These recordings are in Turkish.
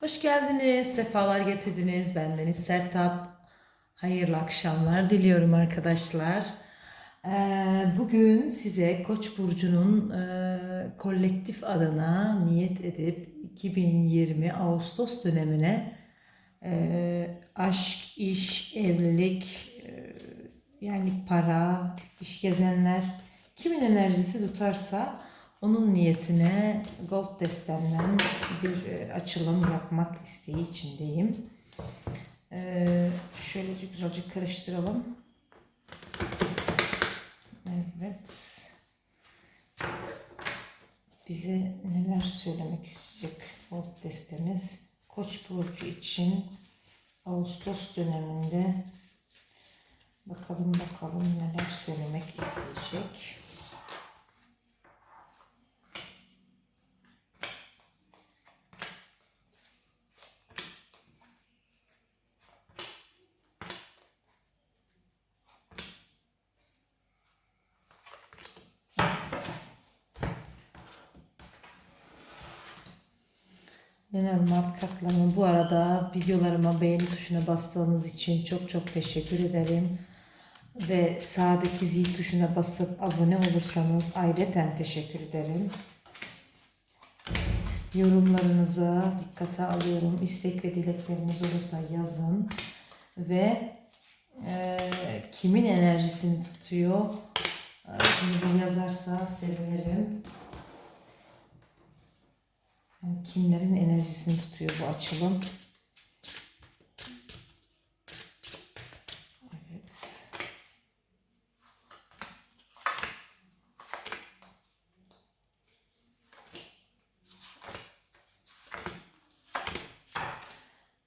Hoş geldiniz, sefalar getirdiniz. Bendeniz Sertap. Hayırlı akşamlar diliyorum arkadaşlar. Ee, Bugün size Koç burcunun e, kolektif adına niyet edip 2020 Ağustos dönemine e, aşk, iş, evlilik, e, yani para, iş gezenler kimin enerjisi tutarsa onun niyetine gold destemden bir e, açılım yapmak isteği içindeyim. Ee, şöylece güzelce karıştıralım. Evet. Bize neler söylemek isteyecek gold destemiz? Koç burcu için Ağustos döneminde bakalım bakalım neler söylemek isteyecek. Neler muhakkaklarım. Bu arada videolarıma beğeni tuşuna bastığınız için çok çok teşekkür ederim. Ve sağdaki zil tuşuna basıp abone olursanız ayrıca teşekkür ederim. Yorumlarınızı dikkate alıyorum. İstek ve dilekleriniz olursa yazın. Ve e, kimin enerjisini tutuyor? E, Bunu yazarsa sevinirim. Kimlerin enerjisini tutuyor bu açılım? Evet.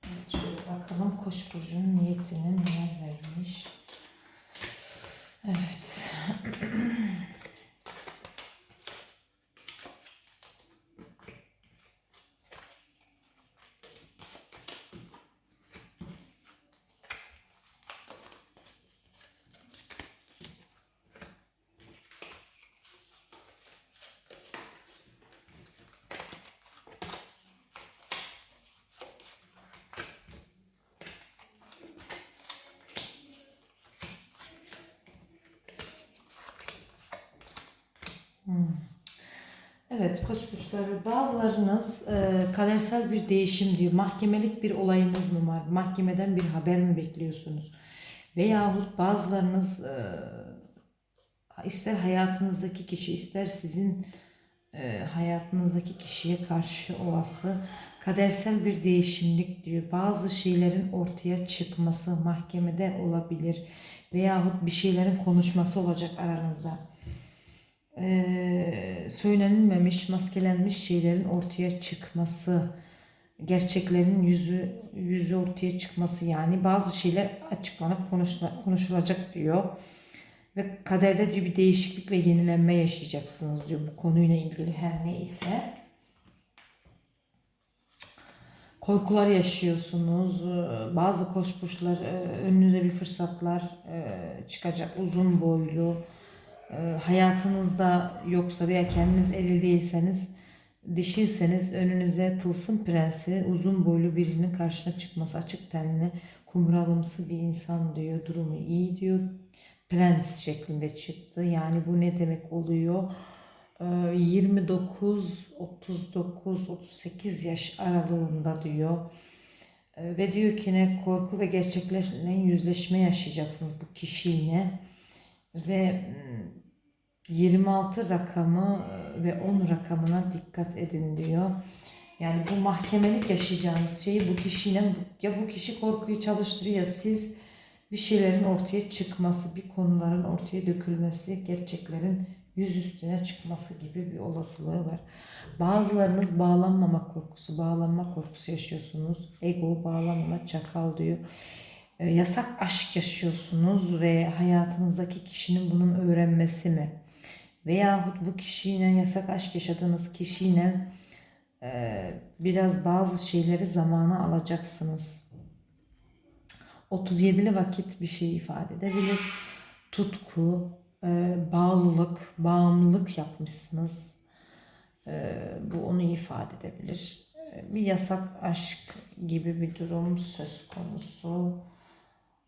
Evet şöyle bakalım Koç burcunun niyetinin neler vermiş. Evet. Evet koç burçları bazılarınız e, kadersel bir değişim diyor. Mahkemelik bir olayınız mı var? Mahkemeden bir haber mi bekliyorsunuz? Veyahut bazılarınız e, ister hayatınızdaki kişi ister sizin e, hayatınızdaki kişiye karşı olası kadersel bir değişimlik diyor. Bazı şeylerin ortaya çıkması mahkemede olabilir. Veyahut bir şeylerin konuşması olacak aranızda e, söylenilmemiş, maskelenmiş şeylerin ortaya çıkması, gerçeklerin yüzü yüzü ortaya çıkması yani bazı şeyler açıklanıp konuşula, konuşulacak diyor. Ve kaderde diyor bir değişiklik ve yenilenme yaşayacaksınız diyor bu konuyla ilgili her neyse. Korkular yaşıyorsunuz. Bazı koç burçlar önünüze bir fırsatlar çıkacak. Uzun boylu, hayatınızda yoksa veya kendiniz eril değilseniz dişilseniz önünüze tılsım prensi uzun boylu birinin karşına çıkması açık tenli kumralımsı bir insan diyor durumu iyi diyor prens şeklinde çıktı. Yani bu ne demek oluyor? 29 39 38 yaş aralığında diyor. E, ve diyor ki ne korku ve gerçeklerle yüzleşme yaşayacaksınız bu kişiyle. Ve mm, 26 rakamı ve 10 rakamına dikkat edin diyor. Yani bu mahkemelik yaşayacağınız şeyi bu kişiyle ya bu kişi korkuyu çalıştırıyor ya siz bir şeylerin ortaya çıkması, bir konuların ortaya dökülmesi, gerçeklerin yüz üstüne çıkması gibi bir olasılığı var. Bazılarınız bağlanmama korkusu, bağlanma korkusu yaşıyorsunuz. Ego, bağlanmama, çakal diyor. E, yasak aşk yaşıyorsunuz ve hayatınızdaki kişinin bunun öğrenmesi mi? Veyahut bu kişiyle yasak aşk yaşadığınız kişiyle e, biraz bazı şeyleri zamana alacaksınız. 37'li vakit bir şey ifade edebilir. Tutku, e, bağlılık, bağımlılık yapmışsınız. E, bu onu ifade edebilir. e, bir yasak aşk gibi bir durum söz konusu.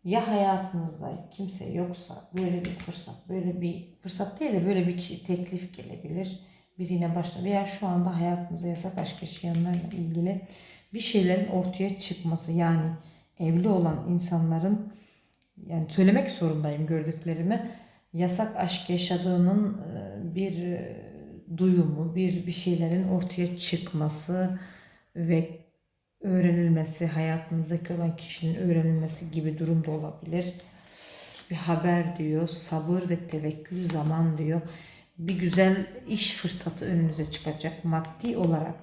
Ya hayatınızda kimse yoksa böyle bir fırsat, böyle bir fırsat değil de böyle bir teklif gelebilir. Birine başla veya şu anda hayatınızda yasak aşk yaşayanlarla ilgili bir şeylerin ortaya çıkması yani evli olan insanların yani söylemek zorundayım gördüklerimi yasak aşk yaşadığının bir duyumu, bir bir şeylerin ortaya çıkması ve öğrenilmesi, hayatınızdaki olan kişinin öğrenilmesi gibi durum da olabilir. Bir haber diyor, sabır ve tevekkül zaman diyor. Bir güzel iş fırsatı önünüze çıkacak maddi olarak.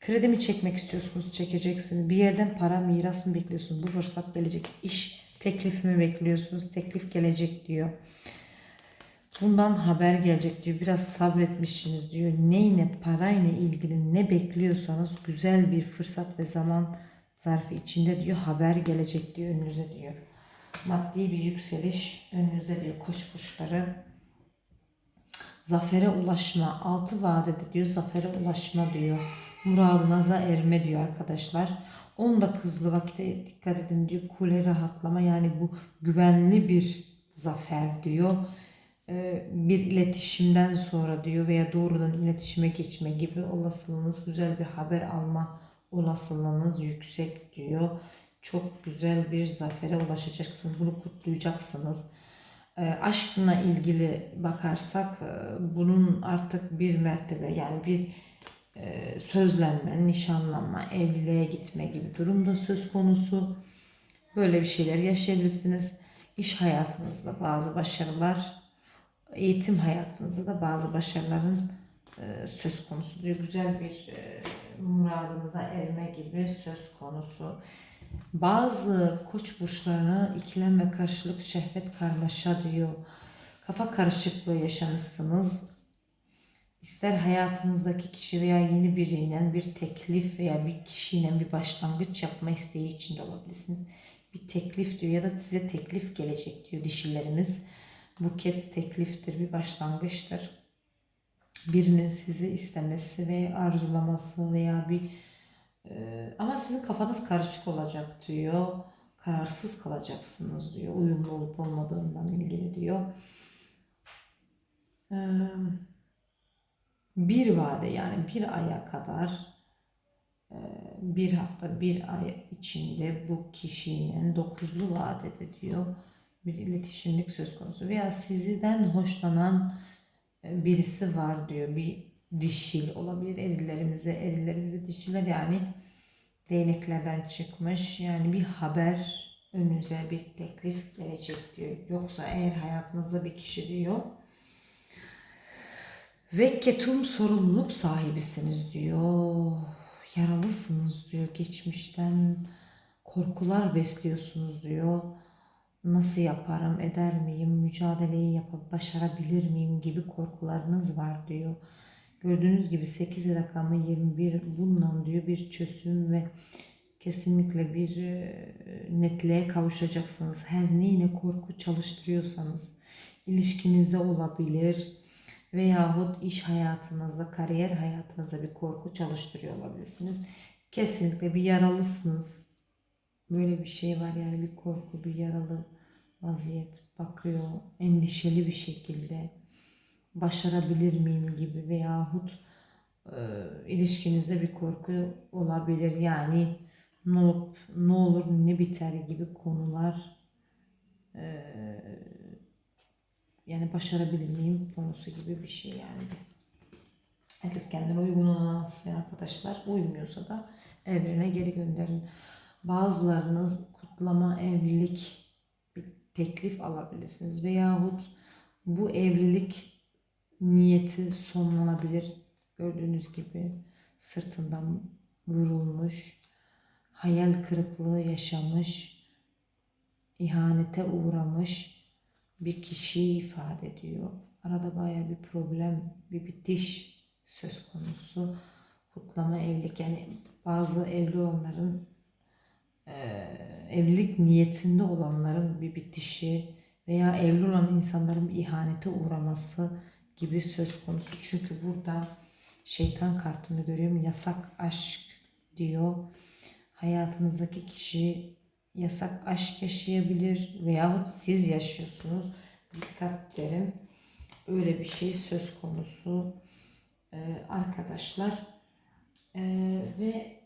Kredi mi çekmek istiyorsunuz? Çekeceksiniz. Bir yerden para, miras mı bekliyorsunuz? Bu fırsat gelecek. İş teklifi mi bekliyorsunuz? Teklif gelecek diyor. Bundan haber gelecek diyor. Biraz sabretmişsiniz diyor. Neyle parayla ilgili ne bekliyorsanız güzel bir fırsat ve zaman zarfı içinde diyor haber gelecek diyor önünüze diyor. Maddi bir yükseliş önünüzde diyor koç burçları. Zafere ulaşma, altı vadede diyor zafere ulaşma diyor. Muradınıza erme diyor arkadaşlar. Onda kızlı vakite dikkat edin diyor. Kule rahatlama yani bu güvenli bir zafer diyor bir iletişimden sonra diyor veya doğrudan iletişime geçme gibi olasılığınız güzel bir haber alma olasılığınız yüksek diyor. Çok güzel bir zafere ulaşacaksınız. Bunu kutlayacaksınız. E, aşkla ilgili bakarsak e, bunun artık bir mertebe yani bir e, sözlenme, nişanlanma, evliliğe gitme gibi durumda söz konusu. Böyle bir şeyler yaşayabilirsiniz. İş hayatınızda bazı başarılar eğitim hayatınızda da bazı başarıların e, söz konusu diyor. Güzel bir e, muradınıza erme gibi söz konusu. Bazı koç burçlarına ikilem ve karşılık şehvet karmaşa diyor. Kafa karışıklığı yaşamışsınız. İster hayatınızdaki kişi veya yeni biriyle bir teklif veya bir kişiyle bir başlangıç yapma isteği içinde olabilirsiniz. Bir teklif diyor ya da size teklif gelecek diyor dişilerimiz buket tekliftir, bir başlangıçtır. Birinin sizi istemesi ve arzulaması veya bir e, ama sizin kafanız karışık olacak diyor. Kararsız kalacaksınız diyor. Uyumlu olup olmadığından ilgili diyor. E, bir vade yani bir aya kadar e, bir hafta bir ay içinde bu kişinin dokuzlu vadede diyor bir iletişimlik söz konusu veya sizden hoşlanan e, birisi var diyor. Bir dişil olabilir erilerimize, erilerimize dişiler yani değneklerden çıkmış yani bir haber önünüze bir teklif gelecek diyor. Yoksa eğer hayatınızda bir kişi diyor ve ketum sorumluluk sahibisiniz diyor. Yaralısınız diyor. Geçmişten korkular besliyorsunuz diyor nasıl yaparım, eder miyim, mücadeleyi yapıp başarabilir miyim gibi korkularınız var diyor. Gördüğünüz gibi 8 rakamı 21 bundan diyor bir çözüm ve kesinlikle bir e, netliğe kavuşacaksınız. Her neyine korku çalıştırıyorsanız ilişkinizde olabilir veyahut iş hayatınızda, kariyer hayatınızda bir korku çalıştırıyor olabilirsiniz. Kesinlikle bir yaralısınız Böyle bir şey var yani bir korku, bir yaralı vaziyet bakıyor endişeli bir şekilde başarabilir miyim gibi veyahut e, ilişkinizde bir korku olabilir yani ne olup ne olur ne biter gibi konular e, yani başarabilir miyim konusu gibi bir şey yani. Herkes kendine uygun olan arkadaşlar uymuyorsa da evrene geri gönderin. Bazılarınız kutlama evlilik bir teklif alabilirsiniz veyahut bu evlilik niyeti sonlanabilir. Gördüğünüz gibi sırtından vurulmuş, hayal kırıklığı yaşamış, ihanete uğramış bir kişiyi ifade ediyor. Arada baya bir problem, bir bitiş söz konusu. Kutlama evlilik yani bazı evli olanların evlilik niyetinde olanların bir bitişi veya evli olan insanların bir ihanete uğraması gibi söz konusu. Çünkü burada şeytan kartını görüyorum. Yasak aşk diyor. Hayatınızdaki kişi yasak aşk yaşayabilir veyahut siz yaşıyorsunuz. Dikkat derim. Öyle bir şey söz konusu Ee, arkadaşlar. Ee, ve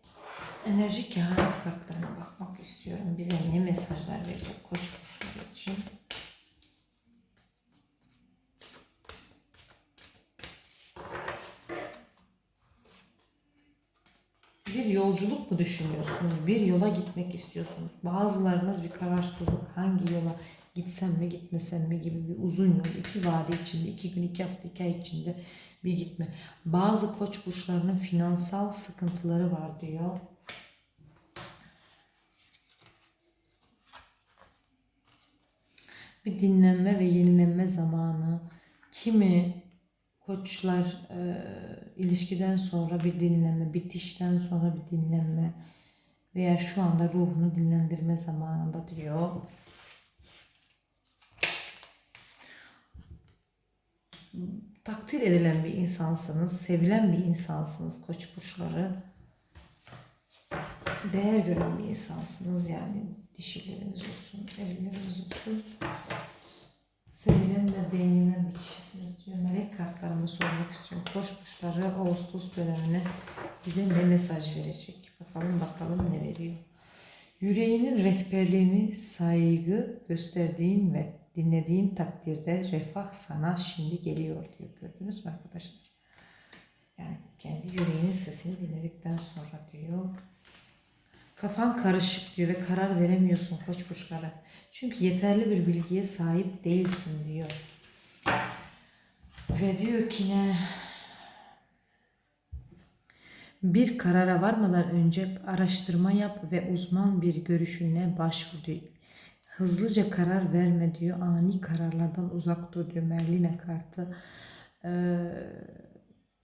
enerji kehanet kartlarına bakmak istiyorum. Bize ne mesajlar verecek koç burçları için. Bir yolculuk mu düşünüyorsunuz? Bir yola gitmek istiyorsunuz. Bazılarınız bir kararsızlık hangi yola gitsem mi gitmesem mi gibi bir uzun yol. iki vade içinde, iki gün, iki hafta, iki ay içinde bir gitme. Bazı koç burçlarının finansal sıkıntıları var diyor. Bir dinlenme ve yenilenme zamanı. Kimi koçlar e, ilişkiden sonra bir dinlenme, bitişten sonra bir dinlenme veya şu anda ruhunu dinlendirme zamanında diyor. Takdir edilen bir insansınız, sevilen bir insansınız koç burçları. Değer gören bir insansınız yani dişilerimiz olsun, erlerimiz olsun sevilen ve beğenilen bir kişisiniz diyor. Melek kartlarımı sormak istiyorum. Koç burçları Ağustos dönemine bize ne mesaj verecek? Bakalım bakalım ne veriyor. Yüreğinin rehberliğini saygı gösterdiğin ve dinlediğin takdirde refah sana şimdi geliyor diyor. Gördünüz mü arkadaşlar? Yani kendi yüreğinin sesini dinledikten sonra diyor. Kafan karışık diyor ve karar veremiyorsun koç burçları. Çünkü yeterli bir bilgiye sahip değilsin diyor. Ve diyor ki ne? Bir karara varmadan önce araştırma yap ve uzman bir görüşüne başvur diyor. Hızlıca karar verme diyor. Ani kararlardan uzak dur diyor Merline kartı. Ee,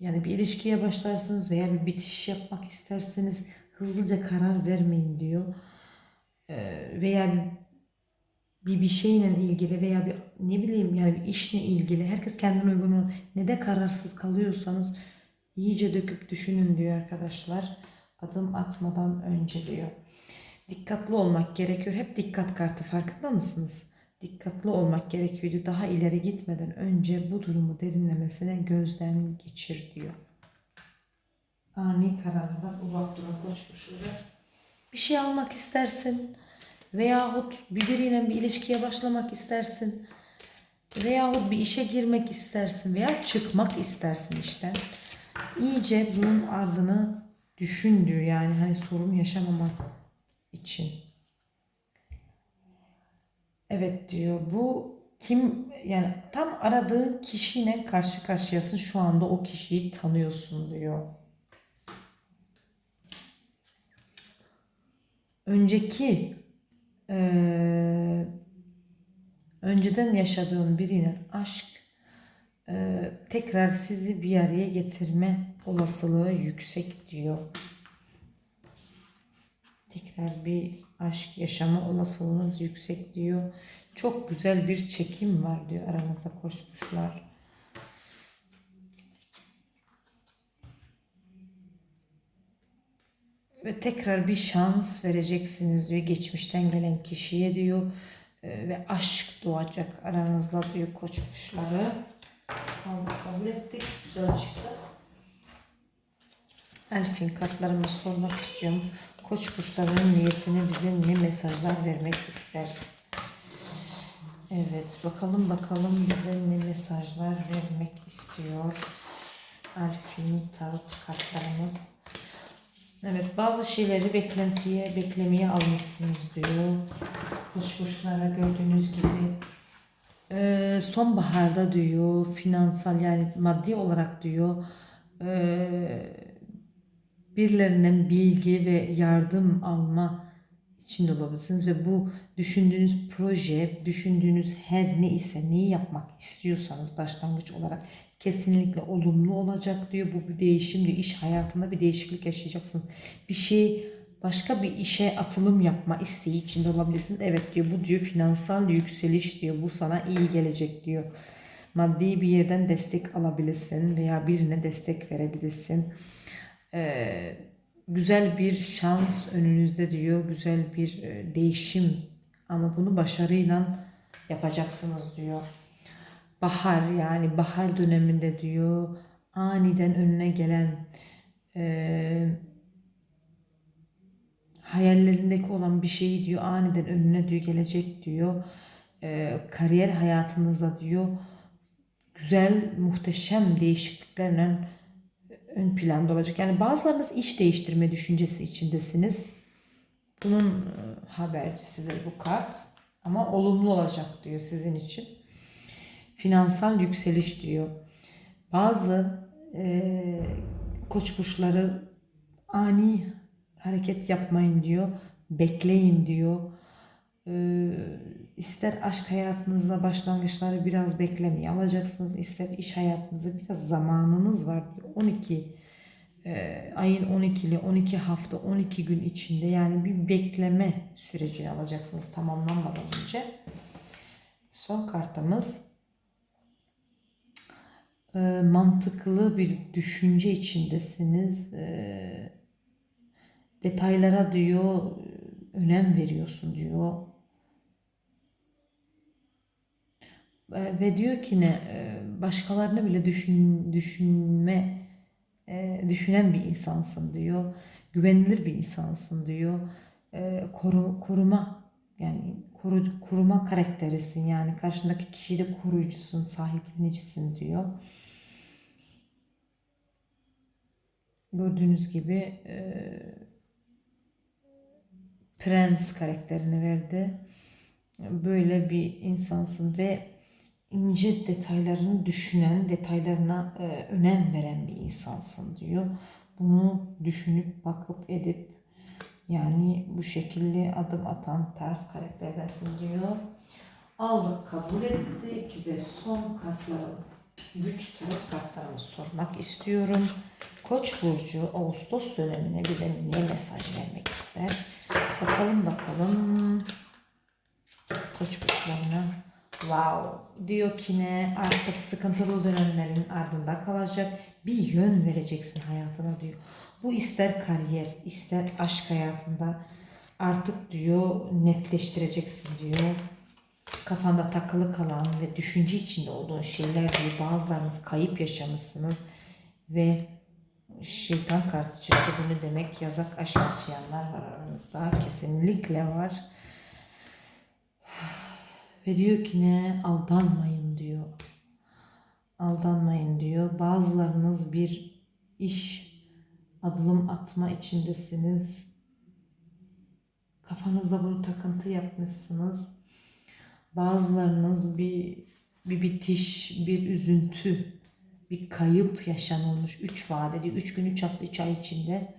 yani bir ilişkiye başlarsınız veya bir bitiş yapmak isterseniz hızlıca karar vermeyin diyor. Ee, veya bir bir şeyle ilgili veya bir ne bileyim yani bir işle ilgili herkes kendine uygun ne de kararsız kalıyorsanız iyice döküp düşünün diyor arkadaşlar. Adım atmadan önce diyor. Dikkatli olmak gerekiyor. Hep dikkat kartı farkında mısınız? Dikkatli olmak gerekiyordu. Daha ileri gitmeden önce bu durumu derinlemesine gözden geçir diyor. Ani kararlardan uzak durun koç burçları. Bir şey almak istersin veyahut birbiriyle bir ilişkiye başlamak istersin veyahut bir işe girmek istersin veya çıkmak istersin işte. İyice bunun ardını düşün yani hani sorun yaşamamak için. Evet diyor bu kim yani tam aradığın kişiyle karşı karşıyasın şu anda o kişiyi tanıyorsun diyor. Önceki eee, önceden yaşadığın birine aşk eee, tekrar sizi bir araya getirme olasılığı yüksek diyor. Tekrar bir aşk yaşama olasılığınız yüksek diyor. Çok güzel bir çekim var diyor aranızda koşmuşlar. Ve tekrar bir şans vereceksiniz diyor geçmişten gelen kişiye diyor. Ee, ve aşk doğacak aranızda diyor. Aldık kabul ettik. Güzel çıktı. Elfin kartlarımı sormak istiyorum. Koç burçlarının niyetine bize ne mesajlar vermek ister? Evet bakalım bakalım bize ne mesajlar vermek istiyor. Elfin tarot kartlarımız. Evet bazı şeyleri beklentiye, beklemeye almışsınız diyor. Koç burçlara gördüğünüz gibi. Ee, sonbaharda diyor finansal yani maddi olarak diyor ee, birilerinden bilgi ve yardım alma içinde olabilirsiniz ve bu düşündüğünüz proje, düşündüğünüz her ne ise neyi yapmak istiyorsanız başlangıç olarak kesinlikle olumlu olacak diyor. Bu bir değişim diyor. İş hayatında bir değişiklik yaşayacaksınız. Bir şey başka bir işe atılım yapma isteği içinde olabilirsiniz. Evet diyor bu diyor finansal yükseliş diyor. Bu sana iyi gelecek diyor. Maddi bir yerden destek alabilirsin veya birine destek verebilirsin. Ee, güzel bir şans önünüzde diyor. Güzel bir e, değişim ama bunu başarıyla yapacaksınız diyor. Bahar yani bahar döneminde diyor aniden önüne gelen e, hayallerindeki olan bir şeyi diyor aniden önüne diyor gelecek diyor. E, kariyer hayatınızda diyor güzel muhteşem değişikliklerle ön planda olacak. Yani bazılarınız iş değiştirme düşüncesi içindesiniz. Bunun habercisidir bu kart. Ama olumlu olacak diyor sizin için. Finansal yükseliş diyor. Bazı e, koç burçları ani hareket yapmayın diyor. Bekleyin diyor. E, ister aşk hayatınızda başlangıçları biraz beklemeye alacaksınız. ister iş hayatınızda biraz zamanınız var diyor. 12 e, ayın 12'li 12 hafta 12 gün içinde yani bir bekleme sürecini alacaksınız tamamlanmadan önce. Son kartımız e, mantıklı bir düşünce içindesiniz. E, detaylara diyor önem veriyorsun diyor. E, ve diyor ki ne e, başkalarını bile düşün, düşünme e, düşünen bir insansın diyor. Güvenilir bir insansın diyor. E, koru, koruma yani koru, koruma karakterisin yani karşındaki kişiyi de koruyucusun, sahiplenicisin diyor. Gördüğünüz gibi e, prens karakterini verdi. Böyle bir insansın ve ince detaylarını düşünen, detaylarına e, önem veren bir insansın diyor. Bunu düşünüp bakıp edip yani bu şekilde adım atan ters karakterdensin diyor. Aldık, kabul ettik ve son kartları, güç tarot kartlarını sormak istiyorum. Koç burcu Ağustos dönemine bize ne mesaj vermek ister? Bakalım bakalım. Koç burçlarına wow diyor ki ne artık sıkıntılı dönemlerin ardında kalacak bir yön vereceksin hayatına diyor. Bu ister kariyer ister aşk hayatında artık diyor netleştireceksin diyor. Kafanda takılı kalan ve düşünce içinde olduğun şeyler diyor. Bazılarınız kayıp yaşamışsınız ve şeytan kartı çıktı. Bu ne demek? Yazak aşk var aranızda. Kesinlikle var. Ve diyor ki ne? Aldanmayın diyor. Aldanmayın diyor. Bazılarınız bir iş adılım atma içindesiniz. Kafanızda bunu takıntı yapmışsınız. Bazılarınız bir bir bitiş, bir üzüntü, bir kayıp yaşanılmış. Üç vadeli, üç gün, üç hafta, üç ay içinde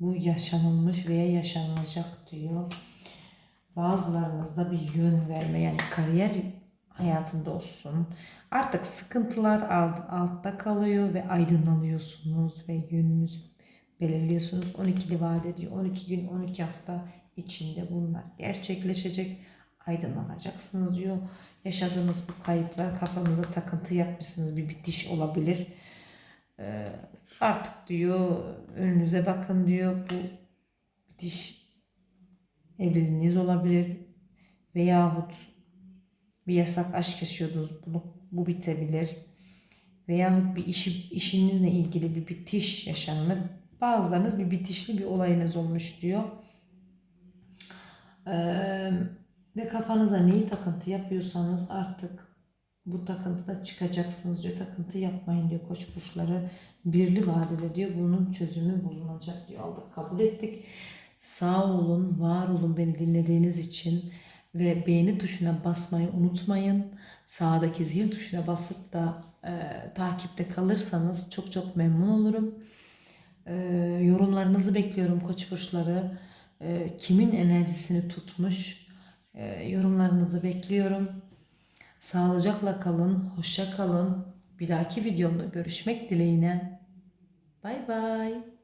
bu yaşanılmış veya yaşanılacak diyor. Bazılarınızda bir yön verme yani kariyer hayatında olsun. Artık sıkıntılar alt, altta kalıyor ve aydınlanıyorsunuz ve yönünüzü belirliyorsunuz. 12'li vade diyor. 12 gün 12 hafta içinde bunlar gerçekleşecek. Aydınlanacaksınız diyor. Yaşadığınız bu kayıplar kafanıza takıntı yapmışsınız. Bir bitiş olabilir. Ee, artık diyor önünüze bakın diyor. Bu bitiş evliliğiniz olabilir veyahut bir yasak aşk yaşıyordunuz bunu bu bitebilir veyahut bir işi, işinizle ilgili bir bitiş yaşanır. Bazılarınız bir bitişli bir olayınız olmuş diyor. Ee, ve kafanıza neyi takıntı yapıyorsanız artık bu takıntıda çıkacaksınız diyor. Takıntı yapmayın diyor koç burçları. Birli vadede diyor bunun çözümü bulunacak diyor. Aldık kabul ettik. Sağ olun, var olun beni dinlediğiniz için ve beğeni tuşuna basmayı unutmayın. Sağdaki zil tuşuna basıp da e, takipte kalırsanız çok çok memnun olurum. E, yorumlarınızı bekliyorum koç burçları. E, kimin enerjisini tutmuş? E, yorumlarınızı bekliyorum. Sağlıcakla kalın, hoşça kalın. Bir dahaki videomda görüşmek dileğiyle. Bay bay.